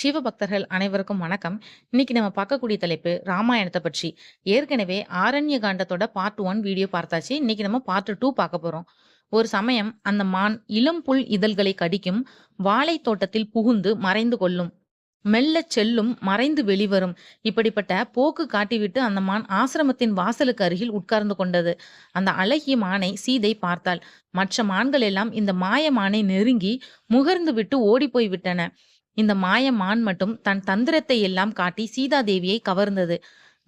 சிவபக்தர்கள் அனைவருக்கும் வணக்கம். இன்னைக்கு நம்ம பார்க்கக்கூடிய தலைப்பு ராமாயணத்தை பற்றி. ஏற்கனவே ஆரண்ய காண்டத்தோட பார்ட் ஒன் வீடியோ பார்த்தாச்சு. இன்னைக்கு நம்ம பார்ட் டூ பார்க்க போறோம். ஒரு சமயம் அந்த மான் இளம் புல் இதழ்களை கடிக்கும். வாழை தோட்டத்தில் புகுந்து மறைந்து கொள்ளும். மெல்ல செல்லும் மறைந்து வெளிவரும். இப்படிப்பட்ட போக்கு காட்டிவிட்டு அந்த மான் ஆசிரமத்தின் வாசலுக்கு அருகில் உட்கார்ந்து கொண்டது. அந்த அழகிய மானை சீதை பார்த்தாள். மற்ற மான்கள் எல்லாம் இந்த மாய மானை நெருங்கி முகர்ந்து விட்டு ஓடிப்போய் விட்டன. இந்த மாய மான் மட்டும் தன் தந்திரத்தை எல்லாம் காட்டி சீதாதேவியை கவர்ந்தது.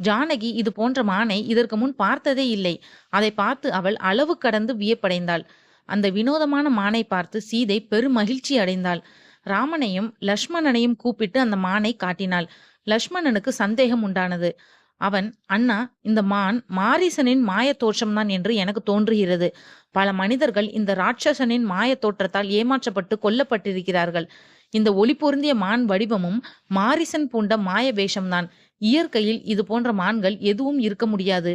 ஜானகி இது போன்ற மானை இதற்கு முன் பார்த்ததே இல்லை. அதை பார்த்து அவள் அளவு கடந்து வியப்படைந்தாள். அந்த வினோதமான மானை பார்த்து சீதை பெருமகிழ்ச்சி அடைந்தாள். ராமனையும் லக்ஷ்மணனையும் கூப்பிட்டு அந்த மானை காட்டினாள். லக்ஷ்மணனுக்கு சந்தேகம் உண்டானது. அவன் அண்ணா இந்த மான் மாரீசனின் மாயத் தோற்றம்தான் என்று எனக்கு தோன்றுகிறது. பல மனிதர்கள் இந்த ராட்சசனின் மாய தோற்றத்தால் ஏமாற்றப்பட்டு கொல்லப்பட்டிருக்கிறார்கள். இந்த ஒளி பொருந்திய மான் வடிவமும் மாரிசன் பூண்ட மாய வேஷம்தான். இயற்கையில் இது போன்ற மான்கள் எதுவும் இருக்க முடியாது.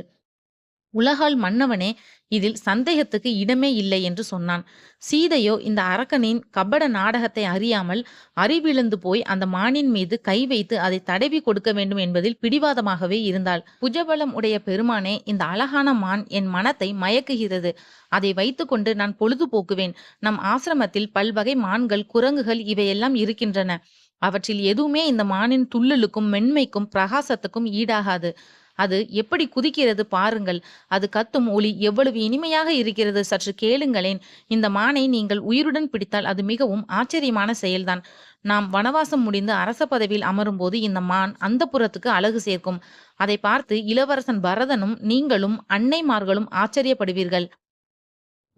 உலகால் மன்னவனே இதில் சந்தேகத்துக்கு இடமே இல்லை என்று சொன்னான். சீதையோ இந்த அரக்கனின் கபட நாடகத்தை அறியாமல் அறிவிழந்து போய் அந்த மானின் மீது கை வைத்து அதை தடவி கொடுக்க வேண்டும் என்பதில் பிடிவாதமாகவே இருந்தாள். புஜபலம் உடைய பெருமானே இந்த அழகான மான் என் மனத்தை மயக்குகிறது. அதை வைத்துக்கொண்டு நான் பொழுது போக்குவேன். நம் ஆசிரமத்தில் பல்வகை மான்கள் குரங்குகள் இவையெல்லாம் இருக்கின்றன. அவற்றில் எதுவுமே இந்த மானின் துள்ளலுக்கும் மென்மைக்கும் பிரகாசத்துக்கும் ஈடாகாது. அது எப்படி குதிக்கிறது பாருங்கள். அது கத்தும் ஒளி எவ்வளவு இனிமையாக இருக்கிறது சற்று கேளுங்களேன். இந்த மானை நீங்கள் உயிருடன் பிடித்தால் அது மிகவும் ஆச்சரியமான செயல்தான். நாம் வனவாசம் முடிந்து அரச பதவியில் அமரும்போது இந்த மான் அந்தப்புரத்துக்கு அழகு சேர்க்கும். அதை பார்த்து இளவரசன் பரதனும் நீங்களும் அன்னைமார்களும் ஆச்சரியப்படுவீர்கள்.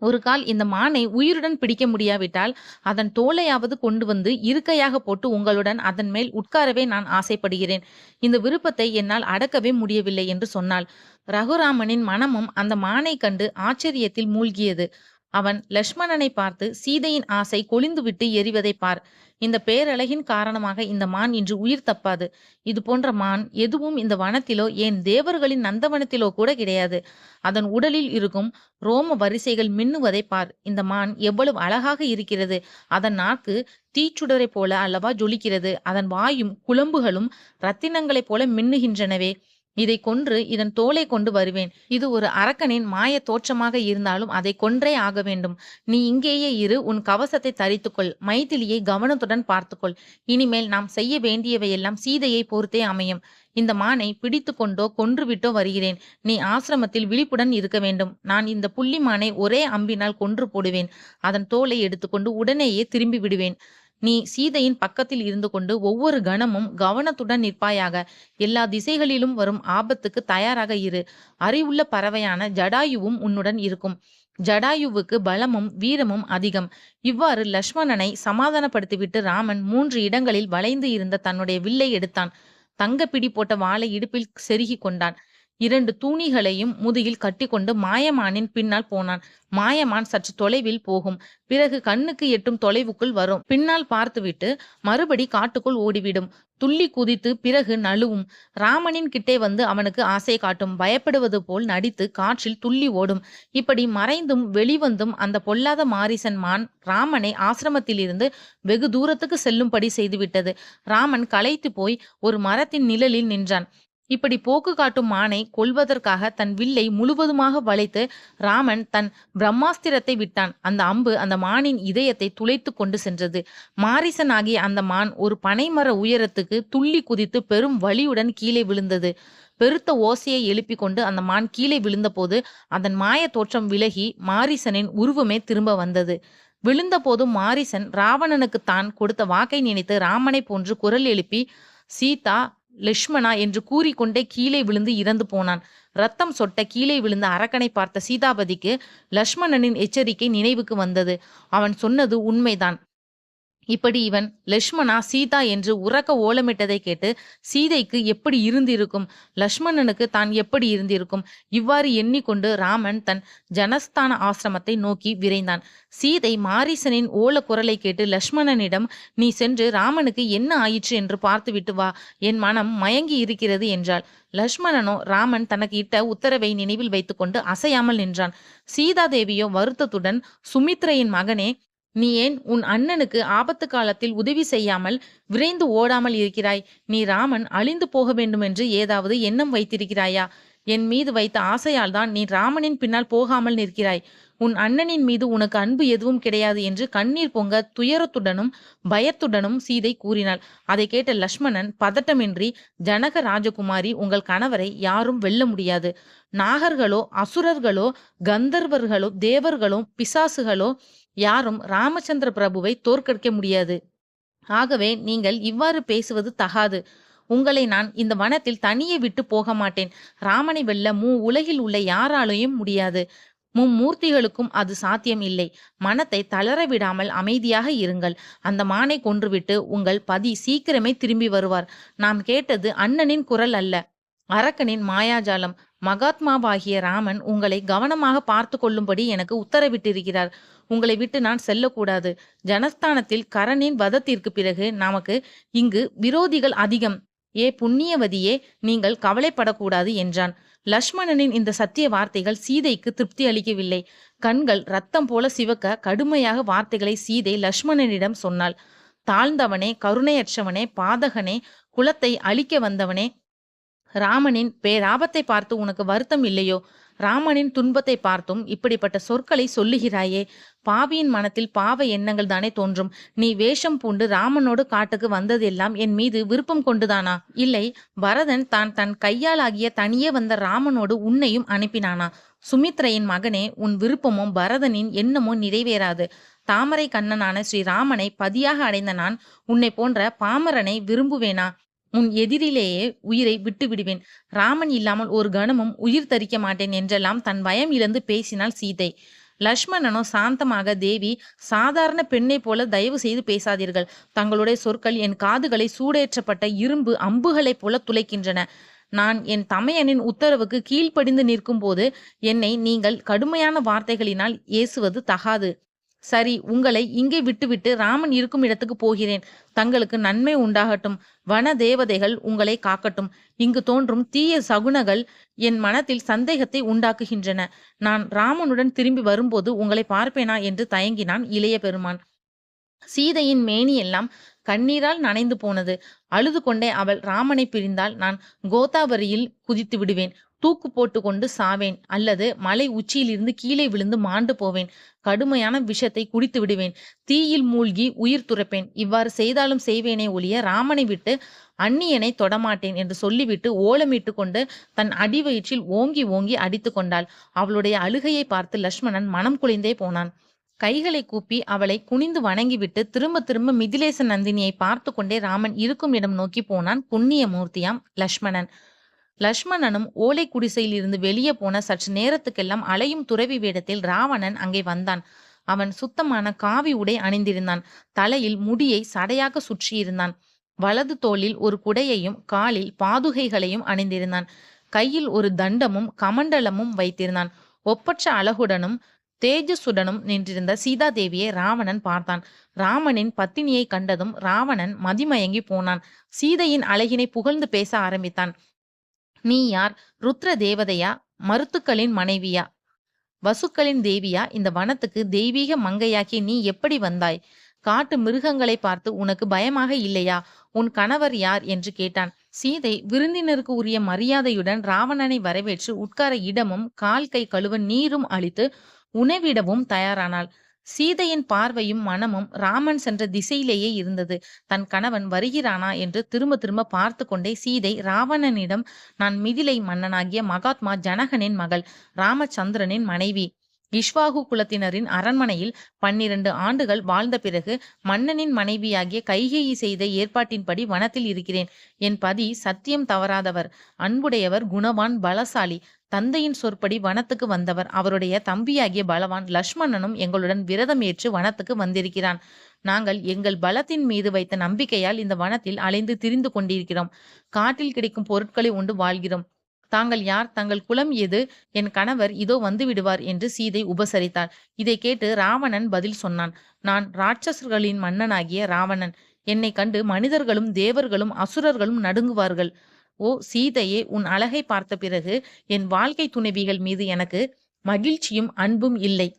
ஒரு கால் இந்த மானை உயிருடன் பிடிக்க முடியாவிட்டால் அதன் தோலையாவது கொண்டு வந்து இருக்கையாக போட்டு உங்களுடன் அதன் மேல் உட்காரவே நான் ஆசைப்படுகிறேன். இந்த விருப்பத்தை என்னால் அடக்கவே முடியவில்லை என்று சொன்னாள். ரகுராமனின் மனமும் அந்த மானை கண்டு ஆச்சரியத்தில் மூழ்கியது. அவன் லக்ஷ்மணனை பார்த்து சீதையின் ஆசை கொழிந்துவிட்டு எரிவதை பார். இந்த பேரழகின் காரணமாக இந்த மான் இன்று உயிர் தப்பாது. இது போன்ற மான் எதுவும் இந்த வனத்திலோ ஏன் தேவர்களின் நந்தவனத்திலோ கூட கிடையாது. அதன் உடலில் இருக்கும் ரோம வரிசைகள் மின்னுவதைப் பார். இந்த மான் எவ்வளவு அழகாக இருக்கிறது. அதன் நாக்கு தீச்சுடரை போல அல்லவா ஜொலிக்கிறது. அதன் வாயும் குழம்புகளும் ரத்தினங்களைப் போல மின்னுகின்றனவே. இதை கொன்று இதன் தோலை கொண்டு வருவேன். இது ஒரு அரக்கனின் மாயத் தோற்றமாக இருந்தாலும் அதை கொன்றே ஆக வேண்டும். நீ இங்கேயே இரு உன் கவசத்தை தரித்துக்கொள். மைதிலியை கவனத்துடன் பார்த்துக்கொள். இனிமேல் நாம் செய்ய வேண்டியவையெல்லாம் சீதையை பொறுத்தே அமையும். இந்த மானை பிடித்து கொண்டோ கொன்றுவிட்டோ வருகிறேன். நீ ஆசிரமத்தில் விழிப்புடன் இருக்க வேண்டும். நான் இந்த புள்ளி மானை ஒரே அம்பினால் கொன்று போடுவேன். அதன் தோலை எடுத்துக்கொண்டு உடனேயே திரும்பி விடுவேன். நீ சீதையின் பக்கத்தில் இருந்து கொண்டு ஒவ்வொரு கணமும் கவனத்துடன் நிற்பாயாக. எல்லா திசைகளிலும் வரும் ஆபத்துக்கு தயாராக இரு. அறிவுள்ள பறவையான ஜடாயுவும் உன்னுடன் இருக்கும். ஜடாயுவுக்கு பலமும் வீரமும் அதிகம். இவ்வாறு லக்ஷ்மணனை சமாதானப்படுத்திவிட்டு ராமன் மூன்று இடங்களில் வளைந்து இருந்த தன்னுடைய வில்லை எடுத்தான். தங்க பிடி போட்ட வாளை இடுப்பில் செருகி கொண்டான். இரண்டு தூணிகளையும் முதுகில் கட்டிக்கொண்டு மாயமானின் பின்னால் போனான். மாயமான் சற்று தொலைவில் போகும். பிறகு கண்ணுக்கு எட்டும் தொலைவுக்குள் வரும். பின்னால் பார்த்துவிட்டு மறுபடி காட்டுக்குள் ஓடிவிடும். துள்ளி குதித்து பிறகு நழுவும். ராமனின் கிட்டே வந்து அவனுக்கு ஆசை காட்டும். பயப்படுவது போல் நடித்து காற்றில் துள்ளி ஓடும். இப்படி மறைந்தும் வெளிவந்தும் அந்த பொல்லாத மாரிசன் மான் ராமனை ஆசிரமத்திலிருந்து வெகு தூரத்துக்கு செல்லும்படி செய்துவிட்டது. ராமன் களைத்து போய் ஒரு மரத்தின் நிழலில் நின்றான். இப்படி போக்கு காட்டும் மானை கொல்வதற்காக தன் வில்லை முழுவதுமாக வளைத்து ராமன் தன் பிரம்மாஸ்திரத்தை விட்டான். அந்த அம்பு அந்த மானின் இதயத்தை துளைத்து கொண்டு சென்றது. மாரிசன் ஆகிய அந்த மான் ஒரு பனைமர உயரத்துக்கு துள்ளி குதித்து பெரும் வலியுடன் கீழே விழுந்தது. பெருத்த ஓசையை எழுப்பிக் கொண்டு அந்த மான் கீழே விழுந்தபோது அதன் மாயத் தோற்றம் விலகி மாரிசனின் உருவமே திரும்ப வந்தது. விழுந்தபோதும் மாரிசன் ராவணனுக்கு தான் கொடுத்த வாக்கை நினைத்து ராமனைப் போன்று குரல் எழுப்பி சீதா லக்ஷ்மணா என்று கூறிக்கொண்டே கீழே விழுந்து இறந்து போனான். ரத்தம் சொட்ட கீழே விழுந்த அரக்கனை பார்த்த சீதாபதிக்கு லக்ஷ்மணனின் எச்சரிக்கை நினைவுக்கு வந்தது. அவன் சொன்னது உண்மைதான். இப்படி இவன் லக்ஷ்மணா சீதா என்று உறக்க ஓலமிட்டதைக் கேட்டு சீதைக்கு எப்படி இருந்திருக்கும். லக்ஷ்மணனுக்கு தான் எப்படி இருந்திருக்கும். இவ்வாறு எண்ணிக்கொண்டு ராமன் தன் ஜனஸ்தான ஆசிரமத்தை நோக்கி விரைந்தான். சீதை மாரீசனின் ஓல குரலை கேட்டு லக்ஷ்மணனிடம் நீ சென்று ராமனுக்கு என்ன ஆயிற்று என்று பார்த்துவிட்டு வா. என் மனம் மயங்கி இருக்கிறது என்றாள். லக்ஷ்மணனோ ராமன் தனக்கு இட்ட உத்தரவை நினைவில் வைத்துக்கொண்டு அசையாமல் நின்றான். சீதாதேவியோ வருத்தத்துடன் சுமித்ரையின் மகனே நீ ஏன் உன் அண்ணனுக்கு ஆபத்து காலத்தில் உதவி செய்யாமல் விரைந்து ஓடாமல் இருக்கிறாய்? நீ ராமன் அழிந்து போக வேண்டுமென்று ஏதாவது எண்ணம் வைத்திருக்கிறாயா? என் மீது வைத்த ஆசையால் தான் நீ ராமனின் பின்னால் போகாமல் நிற்கிறாய். உன் அண்ணனின் மீது உனக்கு அன்பு எதுவும் கிடையாது என்று கண்ணீர் பொங்க துயரத்துடனும் பயத்துடனும் சீதை கூறினாள். அதை கேட்ட லக்ஷ்மணன் பதட்டமின்றி ஜனக ராஜகுமாரி உங்கள் கணவரை யாரும் வெல்ல முடியாது. நாகர்களோ அசுரர்களோ கந்தர்வர்களோ தேவர்களோ பிசாசுகளோ யாரும் ராமச்சந்திர பிரபுவை தோற்கடிக்க முடியாது. ஆகவே நீங்கள் இவ்வாறு பேசுவது தகாது. உங்களை நான் இந்த வனத்தில் தனியே விட்டு போக மாட்டேன். ராமனை வெல்ல மூ உலகில் உள்ள யாராலையும் முடியாது. மும்மூர்த்திகளுக்கும் அது சாத்தியம் இல்லை. மனத்தை தளர விடாமல் அமைதியாக இருங்கள். அந்த மானை கொன்றுவிட்டு உங்கள் பதி சீக்கிரமே திரும்பி வருவார். நாம் கேட்டது அண்ணனின் குரல் அல்ல. அரக்கனின் மாயாஜாலம். மகாத்மாவாகிய ராமன் உங்களை கவனமாக பார்த்து கொள்ளும்படி எனக்கு உத்தரவிட்டிருக்கிறார். உங்களை விட்டு நான் செல்லக்கூடாது. ஜனஸ்தானத்தில் கரணின் வதத்திற்கு பிறகு நமக்கு இங்கு விரோதிகள் அதிகம். ஏ புண்ணியவதியே நீங்கள் கவலைப்படக்கூடாது என்றான். லக்ஷ்மணனின் இந்த சத்திய வார்த்தைகள் சீதைக்கு திருப்தி அளிக்கவில்லை. கண்கள் ரத்தம் போல சிவக்க கடுமையாக வார்த்தைகளை சீதை லக்ஷ்மணனிடம் சொன்னாள். தாழ்ந்தவனே கருணையற்றவனே பாதகனே குலத்தை அழிக்க வந்தவனே ராமனின் பேராபத்தை பார்த்து உனக்கு வருத்தம் இல்லையோ? ராமனின் துன்பத்தை பார்த்தும் இப்படிப்பட்ட சொற்களை சொல்லுகிறாயே. பாவியின் மனத்தில் பாவ எண்ணங்கள் தானே தோன்றும். நீ வேஷம் பூண்டு ராமனோடு காட்டுக்கு வந்ததெல்லாம் என் மீது விருப்பம் கொண்டுதானா? இல்லை பரதன் தான் தன் கையாலாகிய தனியே வந்த ராமனோடு உன்னையும் அனுப்பினானா? சுமித்ரையின் மகனே உன் விருப்பமும் பரதனின் எண்ணமோ நிறைவேறாது. தாமரை கண்ணனான ஸ்ரீராமனை பதியாக அடைந்த நான் உன்னை போன்ற பாமரனை விரும்புவேனா? உன் எதிரிலேயே உயிரை விட்டு விடுவேன் ராமன் இல்லாமல் ஒரு கணமும் உயிர் தரிக்க மாட்டேன் என்றெல்லாம் தன் பயம் இழந்து பேசினாள் சீதை. லக்ஷ்மணனோ சாந்தமாக தேவி சாதாரண பெண்ணை போல தயவு செய்து பேசாதீர்கள். தங்களுடைய சொற்கள் என் காதுகளை சூடேற்றப்பட்ட இரும்பு அம்புகளைப் போல துளைக்கின்றன. நான் என் தமையனின் உத்தரவுக்கு கீழ்ப்படிந்து நிற்கும் போது என்னை நீங்கள் கடுமையான வார்த்தைகளினால் ஏசுவது தகாது. சரி உங்களை இங்கே விட்டுவிட்டு ராமன் இருக்கும் இடத்துக்கு போகிறேன். தங்களுக்கு நன்மை உண்டாகட்டும். வன தேவதைகள் உங்களை காக்கட்டும். இங்கு தோன்றும் தீய சகுனங்கள் என் மனத்தில் சந்தேகத்தை உண்டாக்குகின்றன. நான் ராமனுடன் திரும்பி வரும்போது உங்களை பார்ப்பேனா என்று தயங்கினான் இளைய பெருமான். சீதையின் மேனியெல்லாம் கண்ணீரால் நனைந்து போனது. அழுது கொண்டே அவள் ராமனை பிரிந்தால் நான் கோதாவரியில் குதித்து விடுவேன். தூக்கு போட்டு கொண்டு சாவேன். அல்லது மலை உச்சியிலிருந்து கீழே விழுந்து மாண்டு போவேன். கடுமையான விஷத்தை குடித்து விடுவேன். தீயில் மூழ்கி உயிர் துறப்பேன். இவ்வாறு செய்தாலும் செய்வேனே ஒழிய ராமனை விட்டு அந்நியனை தொடமாட்டேன் என்று சொல்லிவிட்டு ஓலமிட்டு கொண்டு தன் அடிவயிற்றில் ஓங்கி ஓங்கி அடித்து கொண்டாள். அவளுடைய அழுகையை பார்த்து லக்ஷ்மணன் மனம் குளிந்தே போனான். கைகளை கூப்பி அவளை குனிந்து வணங்கிவிட்டு திரும்ப திரும்ப மிதிலேச நந்தினியை பார்த்து கொண்டே ராமன் இருக்கும் இடம் நோக்கி போனான் புண்ணிய மூர்த்தியாம் லக்ஷ்மணன். லக்ஷ்மணனும் ஓலை குடிசையில் இருந்து வெளியே போன சற்று நேரத்துக்கெல்லாம் அலையும் துறவி வேடத்தில் ராவணன் அங்கே வந்தான். அவன் சுத்தமான காவி உடை அணிந்திருந்தான். தலையில் முடியை சடையாக சுற்றியிருந்தான். வலது தோளில் ஒரு குடையையும் காலில் பாதுகைகளையும் அணிந்திருந்தான். கையில் ஒரு தண்டமும் கமண்டலமும் வைத்திருந்தான். ஒப்பற்ற அழகுடனும் தேஜசுடனும் நின்றிருந்த சீதாதேவியை ராவணன் பார்த்தான். ராமனின் பத்தினியை கண்டதும் ராவணன் மதிமயங்கி போனான். சீதையின் அழகினை புகழ்ந்து பேச ஆரம்பித்தான். நீ யார்? ருத்ர தேவதையா? மருத்துக்களின் மனைவியா? வசுக்களின் தேவியா? இந்த வனத்துக்கு தெய்வீக மங்கையாக்கி நீ எப்படி வந்தாய்? காட்டு மிருகங்களை பார்த்து உனக்கு பயமாக இல்லையா? உன் கணவர் யார்? என்று கேட்டான். சீதை விருந்தினருக்கு உரிய மரியாதையுடன் ராவணனை வரவேற்று உட்கார இடமும் கால் கை கழுவ நீரும் அளித்து உணவிடவும் தயாரானாள். சீதையின் பார்வையும் மனமும் ராமன் சென்ற திசையிலேயே இருந்தது. தன் கணவன் வருகிறானா என்று திரும்ப திரும்ப பார்த்து கொண்டே சீதை ராவணனிடம் நான் மிதிலை மன்னனாகிய மகாத்மா ஜனகனின் மகள் ராமச்சந்திரனின் மனைவி. இஷ்வாகு குலத்தினரின் அரண்மனையில் பன்னிரண்டு ஆண்டுகள் வாழ்ந்த பிறகு மன்னனின் மனைவியாகிய கைகேயி செய்த ஏற்பாட்டின்படி வனத்தில் இருக்கிறேன். என் பதி சத்தியம் தவறாதவர். அன்புடையவர் குணவான் பலசாலி. தந்தையின் சொற்படி வனத்துக்கு வந்தவர். அவருடைய தம்பியாகிய பலவான் லக்ஷ்மணனும் எங்களுடன் விரதம் ஏற்று வனத்துக்கு வந்திருக்கிறான். நாங்கள் எங்கள் பலத்தின் மீது வைத்த நம்பிக்கையால் இந்த வனத்தில் அலைந்து திரிந்து கொண்டிருக்கிறோம். காட்டில் கிடைக்கும் பொருட்களை உண்டு வாழ்கிறோம். தாங்கள் யார்? தங்கள் குலம் எது? என் கணவர் இதோ வந்து விடுவார் என்று சீதை உபசரித்தாள். இதை கேட்டு ராவணன் பதில் சொன்னான். நான் ராட்சசர்களின் மன்னனாகிய ராவணன். என்னை கண்டு மனிதர்களும் தேவர்களும் அசுரர்களும் நடுங்குவார்கள். ஓ சீதையே உன் அழகை பார்த்த பிறகு என் வாழ்க்கை துணைவிகள் மீது எனக்கு மகிழ்ச்சியும் அன்பும் இல்லை.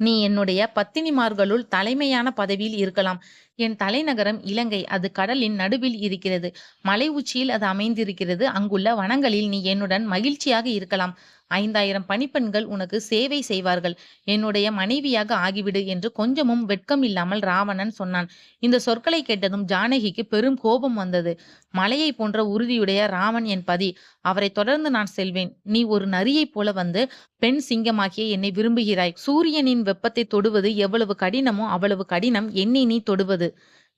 நீ என்னுடைய பத்தினிமார்களுள் தலைமையான பதவியில் இருக்கலாம். என் தலைநகரம் இலங்கை. அது கடலின் நடுவில் இருக்கிறது. மலை உச்சியில் அது அமைந்திருக்கிறது. அங்குள்ள வனங்களில் நீ என்னுடன் மகிழ்ச்சியாக இருக்கலாம். ஐந்தாயிரம் பணிப்பெண்கள் உனக்கு சேவை செய்வார்கள். என்னுடைய மனைவியாக ஆகிவிடு என்று கொஞ்சமும் வெட்கம் இல்லாமல் ராவணன் சொன்னான். இந்த சொற்களை கேட்டதும் ஜானகிக்கு பெரும் கோபம் வந்தது. மலையை போன்ற உறுதியுடைய ராமன் என் பதி அவரை தொடர்ந்து நான் செல்வேன். நீ ஒரு நரியைப் போல வந்து பெண் சிங்கமாகிய என்னை விரும்புகிறாய். சூரியனின் வெப்பத்தை தொடுவது எவ்வளவு கடினமோ அவ்வளவு கடினம் என்னை நீ தொடுவது.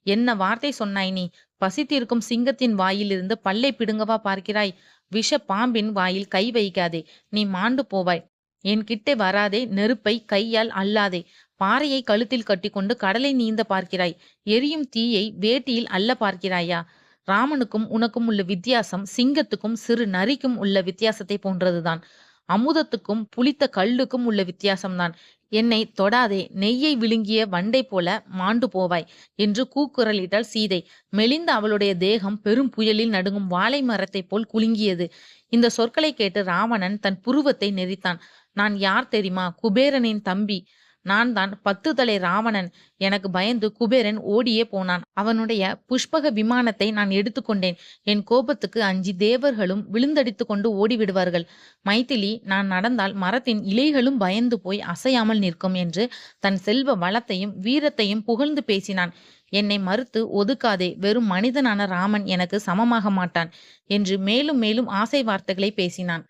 என்ன வார்த்தை சொன்னாய் நீ? பசித்திருக்கும் சிங்கத்தின் வாயிலிருந்து பல்லை பிடுங்கவா பார்க்கிறாய்? விஷ பாம்பின் வாயில் கை வைக்காதே நீ மாண்டு போவாய். என் கிட்டே வராதே நெருப்பை கையால் அல்லாதே பாறையை கழுத்தில் கட்டிக்கொண்டு கடலை நீந்த பார்க்கிறாய். எரியும் தீயை வேட்டியில் அல்ல பார்க்கிறாயா? ராமனுக்கும் உனக்கும் உள்ள வித்தியாசம் சிங்கத்துக்கும் சிறு நரிக்கும் உள்ள வித்தியாசத்தை போன்றதுதான். அமுதத்துக்கும் புளித்த கல்லுக்கும் உள்ள வித்தியாசம்தான். என்னை தொடாதே நெய்யை விழுங்கிய வண்டை போல மாண்டு போவாய் என்று கூக்குரலிட்டாள் சீதை. மெலிந்த அவளுடைய தேகம் பெரும் புயலில் நடுங்கும் வாழை மரத்தைப் போல் குலுங்கியது. இந்த சொற்களை கேட்டு ராவணன் தன் புருவத்தை நெறித்தான் நான் யார் தெரியுமா? குபேரனின் தம்பி. நான் தான் பத்து தலை ராவணன். எனக்கு பயந்து குபேரன் ஓடியே போனான். அவனுடைய புஷ்பக விமானத்தை நான் எடுத்துக்கொண்டேன். என் கோபத்துக்கு அஞ்சு தேவர்களும் விழுந்தடித்து கொண்டு ஓடிவிடுவார்கள். மைதிலி நான் நடந்தால் மரத்தின் இலைகளும் பயந்து போய் அசையாமல் நிற்கும் என்று தன் செல்வ வளத்தையும் வீரத்தையும் புகழ்ந்து பேசினான். என்னை மறுத்து ஒதுக்காதே வெறும் மனிதனான ராமன் எனக்கு சமமாக மாட்டான் என்று மேலும் மேலும் ஆசை வார்த்தைகளை பேசினான்.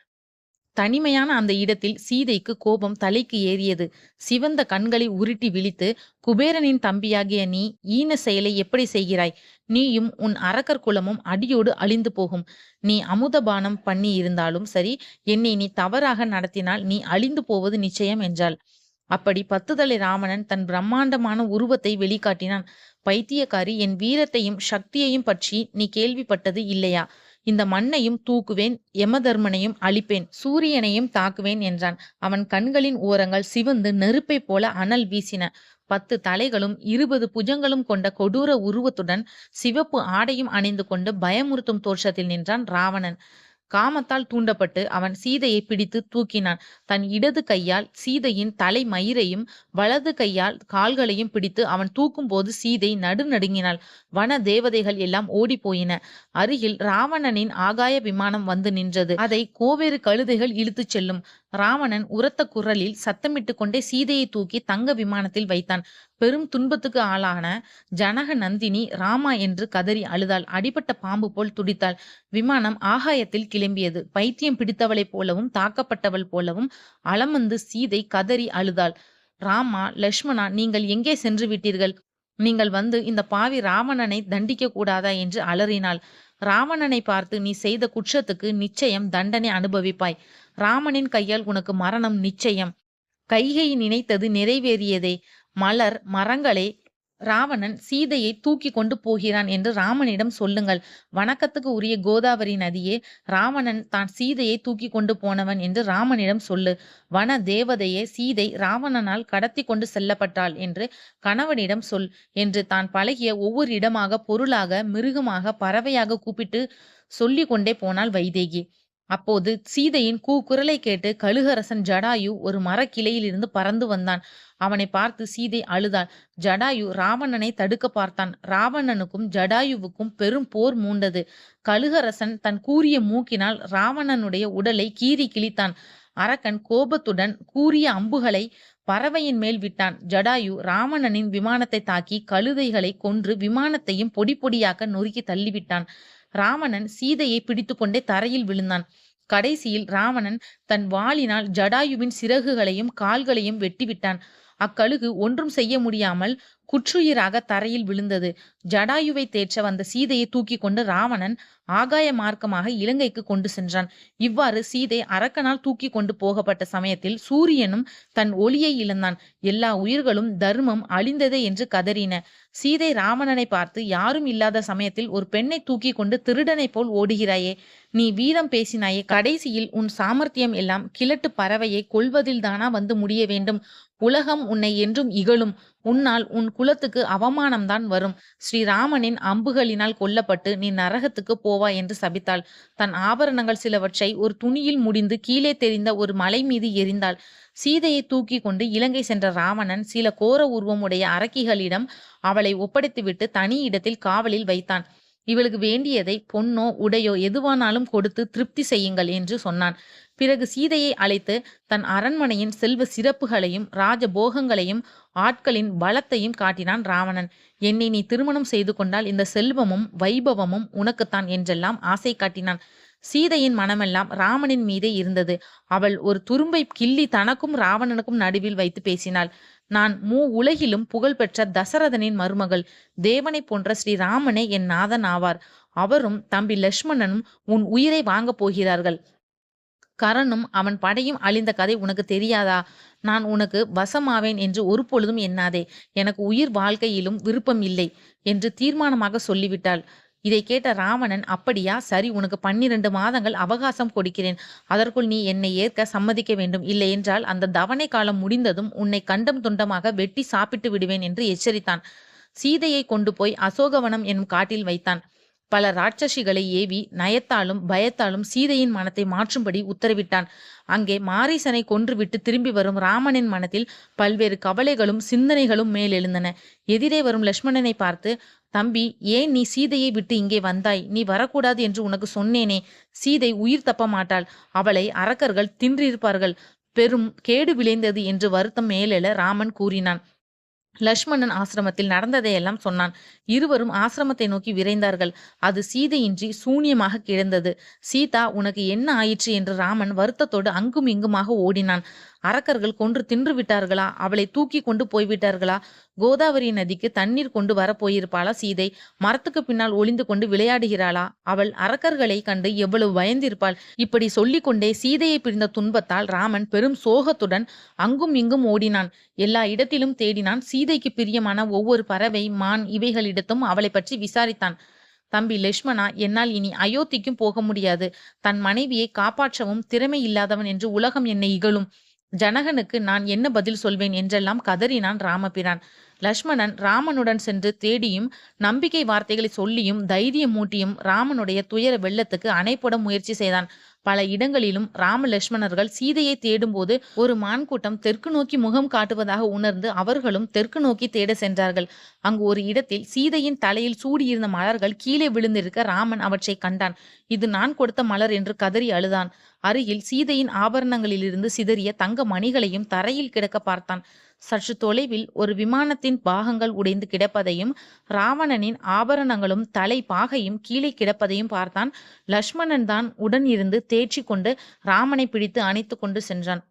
தனிமையான அந்த இடத்தில் சீதைக்கு கோபம் தலைக்கு ஏறியது. சிவந்த கண்களை உருட்டி விழித்து குபேரனின் தம்பியாகிய நீ ஈன செயலை எப்படி செய்கிறாய்? நீயும் உன் அரக்கர் குலமும் அடியோடு அழிந்து போகும். நீ அமுதபானம் பண்ணி இருந்தாலும் சரி என்னை நீ தவறாக நடத்தினால் நீ அழிந்து போவது நிச்சயம் என்றாள். அப்படி பத்துதலை ராவணன் தன் பிரம்மாண்டமான உருவத்தை வெளிக்காட்டினான். பைத்தியக்காரி என் வீரத்தையும் சக்தியையும் பற்றி நீ கேள்விப்பட்டது இல்லையா? இந்த மண்ணையும் தூக்குவேன் யமதர்மனையும் அழிப்பேன் சூரியனையும் தாக்குவேன் என்றான். அவன் கண்களின் ஓரங்கள் சிவந்து நெருப்பை போல அனல் வீசின. பத்து தலைகளும் இருபது புஜங்களும் கொண்ட கொடூர உருவத்துடன் சிவப்பு ஆடையும் அணிந்து கொண்டு பயமுறுத்தும் தோற்றத்தில் நின்றான் ராவணன். காமத்தால் தூண்டப்பட்டு அவன் சீதையை பிடித்து தூக்கினான். தன் இடது கையால் சீதையின் தலை மயிரையும் வலது கையால் கால்களையும் பிடித்து அவன் தூக்கும் போது சீதை நடுநடுங்கினாள். வன தேவதைகள் எல்லாம் ஓடி போயின அருகில் ராவணனின் ஆகாய விமானம் வந்து நின்றது. அதை கோவேறு கழுதைகள் இழுத்துச் செல்லும். ராவணன் உரத்த குரலில் சத்தமிட்டு கொண்டே சீதையை தூக்கி தங்க விமானத்தில் வைத்தான். பெரும் துன்பத்துக்கு ஆளான ஜனக நந்தினி ராமா என்று கதறி அழுதாள். அடிபட்ட பாம்பு போல் துடித்தாள். விமானம் ஆகாயத்தில் கிளம்பியது. பைத்தியம் பிடித்தவளைப் போலவும் தாக்கப்பட்டவள் போலவும் அளமந்து சீதை கதறி அழுதாள். ராமா லக்ஷ்மணா நீங்கள் எங்கே சென்று விட்டீர்கள்? நீங்கள் வந்து இந்த பாவி ராவணனை தண்டிக்க கூடாதா என்று அலறினாள். ராவணனை பார்த்து நீ செய்த குற்றத்துக்கு நிச்சயம் தண்டனை அனுபவிப்பாய். ராமனின் கையால் உனக்கு மரணம் நிச்சயம். கைகை நினைத்தது நிறைவேறியதே. மலர் மரங்களை ராவணன் சீதையை தூக்கி கொண்டு போகிறான் என்று ராமனிடம் சொல்லுங்கள். வணக்கத்துக்கு உரிய கோதாவரி நதியே ராவணன் தான் சீதையை தூக்கி கொண்டு போனவன் என்று ராமனிடம் சொல்லு. வன தேவதையே சீதை ராவணனால் கடத்தி கொண்டு செல்லப்பட்டாள் என்று கணவனிடம் சொல் என்று தான் பழகிய ஒவ்வொரு இடமாக பொருளாக மிருகமாக பறவையாக கூப்பிட்டு சொல்லி கொண்டே போனாள் வைதேகி. அப்போது சீதையின் கூக்குரலை கேட்டு கழுகரசன் ஜடாயு ஒரு மரக்கிளையிலிருந்து பறந்து வந்தான். அவனை பார்த்து சீதை அழுதாள். ஜடாயு ராவணனை தடுக்க பார்த்தான். ராவணனுக்கும் ஜடாயுவுக்கும் பெரும் போர் மூண்டது. கழுகரசன் தன் கூரிய மூக்கினால் ராவணனுடைய உடலை கீறி கிழித்தான். அரக்கன் கோபத்துடன் கூரிய அம்புகளை பறவையின் மேல் விட்டான். ஜடாயு ராவணனின் விமானத்தை தாக்கி கழுதைகளை கொன்று விமானத்தையும் பொடி பொடியாக்க நொறுக்கி தள்ளிவிட்டான். ராவணன் சீதையை பிடித்துக்கொண்டே தரையில் விழுந்தான். கடைசியில் ராவணன் தன் வாளினால் ஜடாயுவின் சிறகுகளையும் கால்களையும் வெட்டிவிட்டான். அக்கழுகு ஒன்றும் செய்ய முடியாமல் குற்றுயிராக தரையில் விழுந்தது. ஜடாயுவை தேற்ற வந்த சீதையை தூக்கி கொண்டு ராவணன் ஆகாய மார்க்கமாக இலங்கைக்கு கொண்டு சென்றான். இவ்வாறு சீதை அரக்கனால் தூக்கி கொண்டு போகப்பட்ட சமயத்தில் சூரியனும் தன் ஒளியை இழந்தான். எல்லா உயிர்களும் தர்மம் அழிந்ததே என்று கதறின. சீதை ராவணனை பார்த்து யாரும் இல்லாத சமயத்தில் ஒரு பெண்ணை தூக்கி கொண்டு திருடனை போல் ஓடுகிறாயே. நீ வீரம் பேசினாயே. கடைசியில் உன் சாமர்த்தியம் எல்லாம் கிழட்டு பறவையை கொள்வதில் தானா வந்து முடிய வேண்டும். உலகம் உன்னை என்றும் இகழும். உன்னால் உன் குலத்துக்கு அவமானம்தான் வரும். ஸ்ரீராமனின் அம்புகளினால் கொல்லப்பட்டு நீ நரகத்துக்கு போவா என்று சபித்தாள். தன் ஆபரணங்கள் சிலவற்றை ஒரு துணியில் முடிந்து கீழே தெரிந்த ஒரு மலை மீது எறிந்தாள் சீதையை தூக்கி கொண்டு இலங்கை சென்ற ராவணன் சில கோர உருவமுடைய அரக்கிகளிடம் அவளை ஒப்படைத்துவிட்டு தனி இடத்தில் காவலில் வைத்தான். இவளுக்கு வேண்டியதை பொன்னோ உடையோ எதுவானாலும் கொடுத்து திருப்தி செய்யுங்கள் என்று சொன்னான். பிறகு சீதையை அழைத்து தன் அரண்மனையின் செல்வ சிறப்புகளையும் ராஜபோகங்களையும் ஆட்களின் பலத்தையும் காட்டினான் ராவணன். என்னை நீ திருமணம் செய்து கொண்டால் இந்த செல்வமும் வைபவமும் உனக்குத்தான் என்றெல்லாம் ஆசை காட்டினான். சீதையின் மனமெல்லாம் ராமனின் மீதே இருந்தது. அவள் ஒரு துரும்பை கிள்ளி தனக்கும் ராவணனுக்கும் நடுவில் வைத்து பேசினாள். நான் மூ உலகிலும் புகழ்பெற்ற தசரதனின் மருமகள். தேவனை போன்ற ஸ்ரீராமனே என் நாதன் ஆவார். அவரும் தம்பி லட்சுமணனும் உன் உயிரை வாங்கப் போகிறார்கள். கரனும் அவன் படையும் அழிந்த கதை உனக்கு தெரியாதா? நான் உனக்கு வசமாவேன் என்று ஒரு பொழுதும் எண்ணாதே. எனக்கு உயிர் வாழ்க்கையிலும் விருப்பம் இல்லை என்று தீர்மானமாக சொல்லிவிட்டாள். இதை கேட்ட ராவணன் அப்படியா சரி உனக்கு பன்னிரண்டு மாதங்கள் அவகாசம் கொடுக்கிறேன். அதற்குள் நீ என்னை ஏற்க சம்மதிக்க வேண்டும். இல்லை என்றால் அந்த தவணை காலம் முடிந்ததும் உன்னை கண்டம் துண்டமாக வெட்டி சாப்பிட்டு விடுவேன் என்று எச்சரித்தான். சீதையை கொண்டு போய் அசோகவனம் என்னும் காட்டில் வைத்தான். பல ராட்சசிகளை ஏவி நயத்தாலும் பயத்தாலும் சீதையின் மனத்தை மாற்றும்படி உத்தரவிட்டான். அங்கே மாரீசனை கொன்றுவிட்டு திரும்பி வரும் ராமனின் மனத்தில் பல்வேறு கவலைகளும் சிந்தனைகளும் மேலெழுந்தன. எதிரே வரும் லட்சுமணனை பார்த்து தம்பி ஏன் நீ சீதையை விட்டு இங்கே வந்தாய்? நீ வரக்கூடாது என்று உனக்கு சொன்னேனே. சீதை உயிர் தப்ப மாட்டாள். அவளை அரக்கர்கள் தின்றிருப்பார்கள். பெரும் கேடு விளைந்தது என்று வருத்தம் மேலெழ ராமன் கூறினான். லக்ஷ்மணன் ஆசிரமத்தில் நடந்ததையெல்லாம் சொன்னான். இருவரும் ஆசிரமத்தை நோக்கி விரைந்தார்கள். அது சீதையின்றி சூன்யமாக கிடந்தது. சீதா உனக்கு என்ன ஆயிற்று? என்று ராமன் வருத்தத்தோடு அங்கும் இங்குமாக ஓடினான். அரக்கர்கள் கொன்று தின்று விட்டார்களா? அவளை தூக்கி கொண்டு போய்விட்டார்களா கோதாவரி நதிக்கு தண்ணீர் கொண்டு வர போயிருப்பாளா? சீதை மரத்துக்கு பின்னால் ஒளிந்து கொண்டு விளையாடுகிறாளா? அவள் அரக்கர்களை கண்டு எவ்வளவு பயந்திருப்பாள்? இப்படி சொல்லிக்கொண்டே சீதையை பிரிந்த துன்பத்தால் ராமன் பெரும் சோகத்துடன் அங்கும் இங்கும் ஓடினான். எல்லா இடத்திலும் தேடினான். சீதைக்கு பிரியமான ஒவ்வொரு பறவை மான் இவைகளிடத்தும் அவளை பற்றி விசாரித்தான். தம்பி லட்சுமணா என்னால் இனி அயோத்திக்கும் போக முடியாது. தன் மனைவியை காப்பாற்றவும் திறமை இல்லாதவன் என்று உலகம் என்னை இகழும். ஜனகனுக்கு நான் என்ன பதில் சொல்வேன் என்றெல்லாம் கதறினான் ராமபிரான். லக்ஷ்மணன் ராமனுடன் சென்று தேடியும் நம்பிக்கை வார்த்தைகளை சொல்லியும் தைரியம் மூட்டியும் ராமனுடைய துயர வெள்ளத்துக்கு அணைப்பட முயற்சி செய்தான். பல இடங்களிலும் ராம லட்சுமணர்கள் சீதையை தேடும்போது ஒரு மான் கூட்டம் தெற்கு நோக்கி முகம் காட்டுவதாக உணர்ந்து அவர்களும் தெற்கு நோக்கி தேட சென்றார்கள். அங்கு ஒரு இடத்தில் சீதையின் தலையில் சூடியிருந்த மலர்கள் கீழே விழுந்திருக்க ராமன் அவற்றை கண்டான். இது நான் கொடுத்த மலர் என்று கதறி அழுதான். அருகில் சீதையின் ஆபரணங்களிலிருந்து சிதறிய தங்க மணிகளையும் தரையில் கிடக்க பார்த்தான். சற்று தொலைவில் ஒரு விமானத்தின் பாகங்கள் உடைந்து கிடப்பதையும் ராவணனின் ஆபரணங்களும் தலை பாகையும் கீழே கிடப்பதையும் பார்த்தான். லக்ஷ்மணன் தான் உடன் இருந்து தேற்றி கொண்டு ராமனை பிடித்து அணைத்து கொண்டு சென்றான்.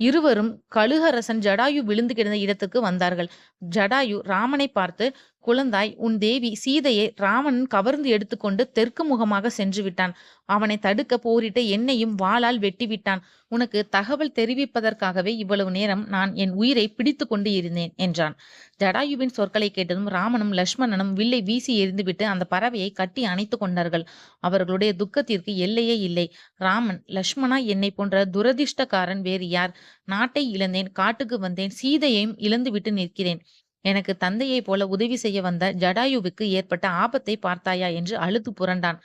இருவரும் கழுகரசன் ஜடாயு விழுந்து கிடந்த இடத்துக்கு வந்தார்கள். ஜடாயு ராமனை பார்த்து குழந்தாய் உன் தேவி சீதையை ராவணன் கவர்ந்து எடுத்துக்கொண்டு தெற்கு முகமாக சென்று விட்டான். அவனை தடுக்க போரிட்ட என்னையும் வாளால் வெட்டிவிட்டான் உனக்கு தகவல் தெரிவிப்பதற்காகவே இவ்வளவு நேரம் நான் என் உயிரை பிடித்து கொண்டு இருந்தேன் என்றான். ஜடாயுவின் சொற்களை கேட்டதும் ராமனும் லக்ஷ்மணனும் வில்லை வீசி எறிந்துவிட்டு அந்த பறவையை கட்டி அணைத்து கொண்டார்கள். அவர்களுடைய துக்கத்திற்கு எல்லையே இல்லை. ராமன் லக்ஷ்மணா என்னை போன்ற துரதிர்ஷ்டக்காரன் வேறு யார்? நாட்டை இழந்தேன் காட்டுக்கு வந்தேன் சீதையையும் இழந்துவிட்டு நிற்கிறேன். எனக்கு தந்தையைப் போல உதவி செய்ய வந்த ஜடாயுவுக்கு ஏற்பட்ட ஆபத்தை பார்த்தாயா என்று அழுது புரண்டான்.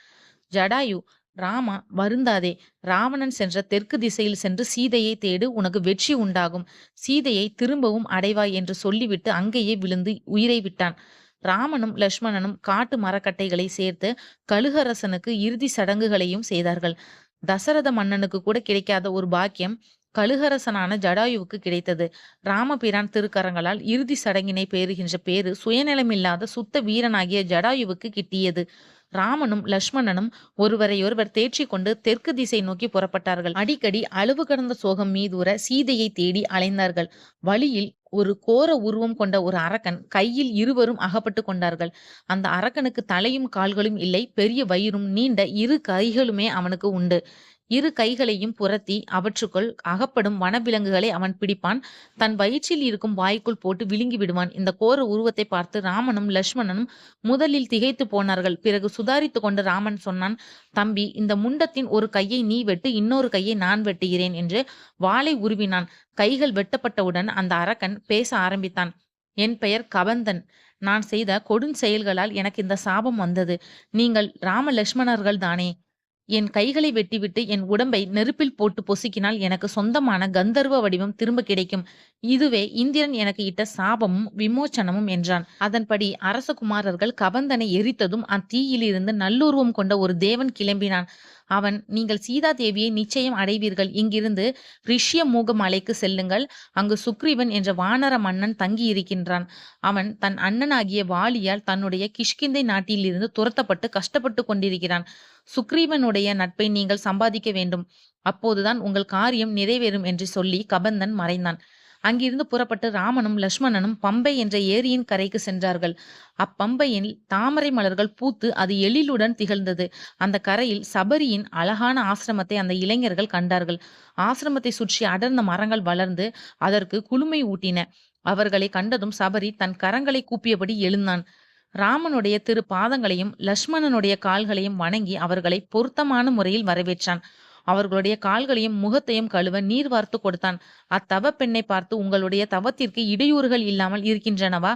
ஜடாயு ராமா வருந்தாதே. ராவணன் சென்ற தெற்கு திசையில் சென்று சீதையை தேடு உனக்கு வெற்றி உண்டாகும். சீதையை திரும்பவும் அடைவாய் என்று சொல்லிவிட்டு அங்கேயே விழுந்து உயிரை விட்டான். ராமனும் லக்ஷ்மணனும் காட்டு மரக்கட்டைகளை சேர்த்து கழுகரசனுக்கு இறுதி சடங்குகளையும் செய்தார்கள். தசரத மன்னனுக்கு கூட கிடைக்காத ஒரு பாக்கியம் கழுகரசனான ஜடாயுவுக்கு கிடைத்தது. ராமபிரான் திருக்கரங்களால் இறுதி சடங்கினை பெறுகின்ற பேரு சுயநலமில்லாத சுத்த வீரனாகிய ஜடாயுவுக்கு கிட்டியது. ராமனும் லக்ஷ்மணனும் ஒருவரையொருவர் தேற்றி கொண்டு தெற்கு திசை நோக்கி புறப்பட்டார்கள். அடிக்கடி அளவு கடந்த சோகம் மீதுர சீதையை தேடி அலைந்தார்கள். வழியில் ஒரு கோர உருவம் கொண்ட ஒரு அரக்கன் கையில் இருவரும் அகப்பட்டு கொண்டார்கள். அந்த அரக்கனுக்கு தலையும் கால்களும் இல்லை பெரிய வயிறும் நீண்ட இரு கைகளுமே அவனுக்கு உண்டு. இரு கைகளையும் புரத்தி அவற்றுக்குள் அகப்படும் வனவிலங்குகளை அவன் பிடிப்பான். தன் வயிற்றில் இருக்கும் வாய்க்குள் போட்டு விழுங்கி விடுவான். இந்த கோர உருவத்தை பார்த்து ராமனும் லட்சுமணனும் முதலில் திகைத்து போனார்கள். பிறகு சுதாரித்து கொண்டு ராமன் சொன்னான் தம்பி இந்த முண்டத்தின் ஒரு கையை நீ வெட்டு இன்னொரு கையை நான் வெட்டுகிறேன் என்று வாளை உருவினான். கைகள் வெட்டப்பட்டவுடன் அந்த அரக்கன் பேச ஆரம்பித்தான் என் பெயர் கபந்தன் நான் செய்த கொடுஞ்செயல்களால் எனக்கு இந்த சாபம் வந்தது. நீங்கள் ராம லட்சுமணர்கள் தானே என் கைகளை வெட்டிவிட்டு என் உடம்பை நெருப்பில் போட்டு பொசுக்கினால் எனக்கு சொந்தமான கந்தர்வ வடிவம் திரும்ப கிடைக்கும். இதுவே இந்திரன் எனக்கு இட்ட சாபமும் விமோச்சனமும் என்றான். அதன்படி அரசகுமாரர்கள் கபந்தனை எரித்ததும் அத்தீயிலிருந்து நல்லுருவம் கொண்ட ஒரு தேவன் கிளம்பினான். அவன் நீங்கள் சீதா தேவியை நிச்சயம் அடைவீர்கள். இங்கிருந்து ரிஷ்ய மூக மலைக்கு செல்லுங்கள். அங்கு சுக்ரீவன் என்ற வானர மன்னன் தங்கி இருக்கின்றான் அவன் தன் அண்ணனாகிய வாலியால் தன்னுடைய கிஷ்கிந்தை நாட்டிலிருந்து துரத்தப்பட்டு கஷ்டப்பட்டு கொண்டிருக்கிறான். சுக்ரீவனுடைய நட்பை நீங்கள் சம்பாதிக்க வேண்டும். அப்போதுதான் உங்கள் காரியம் நிறைவேறும் என்று சொல்லி கபந்தன் மறைந்தான். அங்கிருந்து புறப்பட்டு ராமனும் லக்ஷ்மணனும் பம்பை என்ற ஏரியின் கரைக்கு சென்றார்கள். அப்பம்பையில் தாமரை மலர்கள் பூத்து அது எழிலுடன் திகழ்ந்தது. அந்த கரையில் சபரியின் அழகான ஆசிரமத்தை அந்த இளைஞர்கள் கண்டார்கள். ஆசிரமத்தை சுற்றி அடர்ந்த மரங்கள் வளர்ந்து அதற்கு குளுமை ஊட்டின. அவர்களை கண்டதும் சபரி தன் கரங்களை கூப்பியபடி எழுந்தான். ராமனுடைய திரு பாதங்களையும் லக்ஷ்மணனுடைய கால்களையும் வணங்கி அவர்களை பொருத்தமான முறையில் வரவேற்றான். அவர்களுடைய கால்களையும் முகத்தையும் கழுவ நீர் வார்த்து கொடுத்தான். அத்தவ பெண்ணை பார்த்து உங்களுடைய தவத்திற்கு இடையூறுகள் இல்லாமல் இருக்கின்றனவா?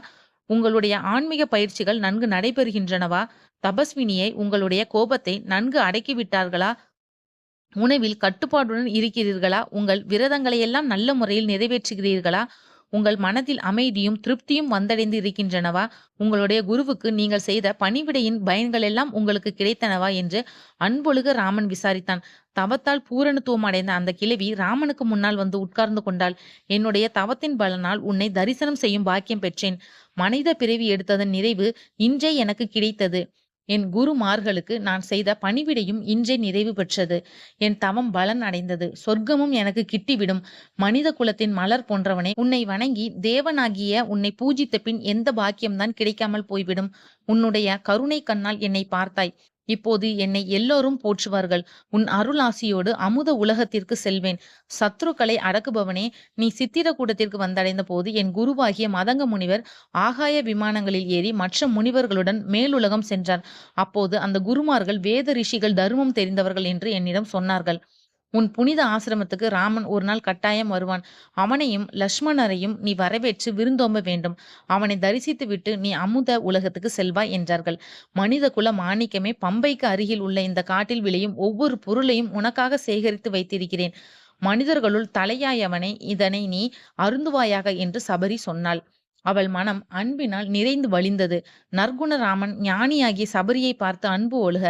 உங்களுடைய ஆன்மீக பயிற்சிகள் நன்கு நடைபெறுகின்றனவா? தபஸ்வினியை உங்களுடைய கோபத்தை நன்கு அடக்கிவிட்டார்களா? உணவில் கட்டுப்பாடுடன் இருக்கிறீர்களா? உங்கள் விரதங்களை எல்லாம் நல்ல முறையில் நிறைவேற்றுகிறீர்களா? உங்கள் மனதில் அமைதியும் திருப்தியும் வந்தடைந்து இருக்கின்றனவா உங்களுடைய குருவுக்கு நீங்கள் செய்த பணிவிடையின் பயன்கள் எல்லாம் உங்களுக்கு கிடைத்தனவா? என்று அன்பொழுக ராமன் விசாரித்தான். தவத்தால் பூரணத்துவம் அடைந்த அந்த கிழவி ராமனுக்கு முன்னால் வந்து உட்கார்ந்து கொண்டாள். என்னுடைய தவத்தின் பலனால் உன்னை தரிசனம் செய்யும் பாக்கியம் பெற்றேன். மனித பிறவி எடுத்ததன் நிறைவு இன்றே எனக்கு கிடைத்தது. என் குருமார்களுக்கு நான் செய்த பணிவிடையும் இன்றே நிறைவு பெற்றது. என் தவம் பலன் அடைந்தது. சொர்க்கமும் எனக்கு கிட்டிவிடும். மனித குலத்தின் மலர் போன்றவனை உன்னை வணங்கி தேவனாகிய உன்னை பூஜித்த பின் எந்த பாக்கியம்தான் கிடைக்காமல் போய்விடும். உன்னுடைய கருணை கண்ணால் என்னை பார்த்தாய். இப்போது என்னை எல்லோரும் போற்றுவார்கள். உன் அருளாசியோடு அமுத உலகத்திற்கு செல்வேன். சத்ருக்களை அடக்குபவனே நீ சித்திரக்கூடத்திற்கு வந்தடைந்த போது என் குருவாகிய மதங்க முனிவர் ஆகாய விமானங்களில் ஏறி மற்ற முனிவர்களுடன் மேலுலகம் சென்றார். அப்போது அந்த குருமார்கள் வேத ரிஷிகள் தர்மம் தெரிந்தவர்கள் என்று என்னிடம் சொன்னார்கள். உன் புனித ஆசிரமத்துக்கு ராமன் ஒரு நாள் கட்டாயம் வருவான். அவனையும் லக்ஷ்மணரையும் நீ வரவேற்று விருந்தோம்ப வேண்டும். அவனை தரிசித்து விட்டு நீ அமுத உலகத்துக்கு செல்வாய் என்றார்கள். மனித குல மாணிக்கமே பம்பைக்கு அருகில் உள்ள இந்த காட்டில் விளையும் ஒவ்வொரு பொருளையும் உனக்காக சேகரித்து வைத்திருக்கிறேன். மனிதர்களுள் தலையாயவனை இதனை நீ அருந்துவாயாக என்று சபரி சொன்னாள். அவள் மனம் அன்பினால் நிறைந்து வழிந்தது. நற்குணராமன் ஞானியாகிய சபரியை பார்த்து அன்பு ஒழுக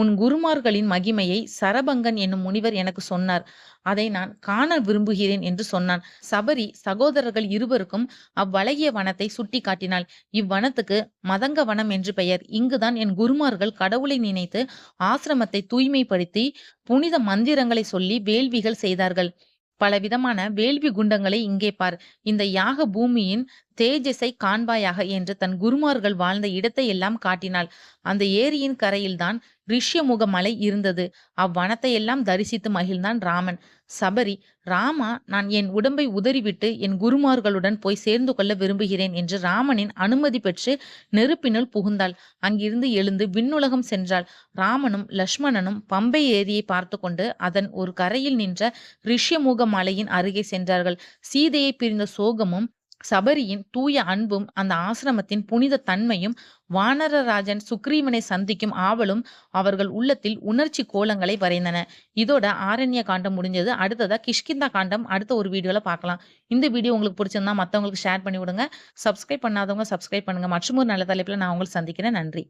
உன் குருமார்களின் மகிமையை சரபங்கன் என்னும் முனிவர் எனக்கு சொன்னார். அதை நான் காண விரும்புகிறேன் என்று சொன்னான். சபரி சகோதரர்கள் இருவருக்கும் அவ்வழகிய வனத்தை சுட்டி காட்டினாள் இவ்வனத்துக்கு மதங்க வனம் என்று பெயர். இங்குதான் என் குருமார்கள் கடவுளை நினைத்து ஆசிரமத்தை தூய்மைப்படுத்தி புனித மந்திரங்களை சொல்லி வேள்விகள் செய்தார்கள். பலவிதமான வேள்வி குண்டங்களை இங்கே பார். இந்த யாக பூமியின் தேஜஸை காண்பாயாக என்று தன் குருமார்கள் வாழ்ந்த இடத்தை எல்லாம் காட்டினாள். அந்த ஏரியின் கரையில்தான் ரிஷ்யமுக மலை இருந்தது. அவ்வனத்தை எல்லாம் தரிசித்து மகிழ்ந்தான் ராமன். சபரி ராமா நான் என் உடம்பை உதறிவிட்டு என் குருமார்களுடன் போய் சேர்ந்து கொள்ள விரும்புகிறேன் என்று ராமனின் அனுமதி பெற்று நெருப்பினுள் புகுந்தாள். அங்கிருந்து எழுந்து விண்ணுலகம் சென்றாள். ராமனும் லக்ஷ்மணனும் பம்பை ஏரியை பார்த்து கொண்டு அதன் ஒரு கரையில் நின்ற ரிஷ்யமுக மலையின் அருகே சென்றார்கள். சீதையை பிரிந்த சோகமும் சபரியின் தூய அன்பும் அந்த ஆசிரமத்தின் புனித தன்மையும் வானரராஜன் சுக்ரீவனை சந்திக்கும் ஆவலும் அவர்கள் உள்ளத்தில் உணர்ச்சி கோலங்களை வரைந்தன. இதோட ஆரண்ய காண்டம் முடிஞ்சது. அடுத்ததா கிஷ்கிந்தா காண்டம். அடுத்த ஒரு வீடியோல பார்க்கலாம் இந்த வீடியோ உங்களுக்கு பிடிச்சிருந்தா மற்றவங்களுக்கு ஷேர் பண்ணி விடுங்க. சப்ஸ்கிரைப் பண்ணாதவங்க சப்ஸ்கிரைப் பண்ணுங்க. மற்றும் ஒரு நல்ல தலைப்புல நான் உங்களுக்கு சந்திக்கிறேன். நன்றி.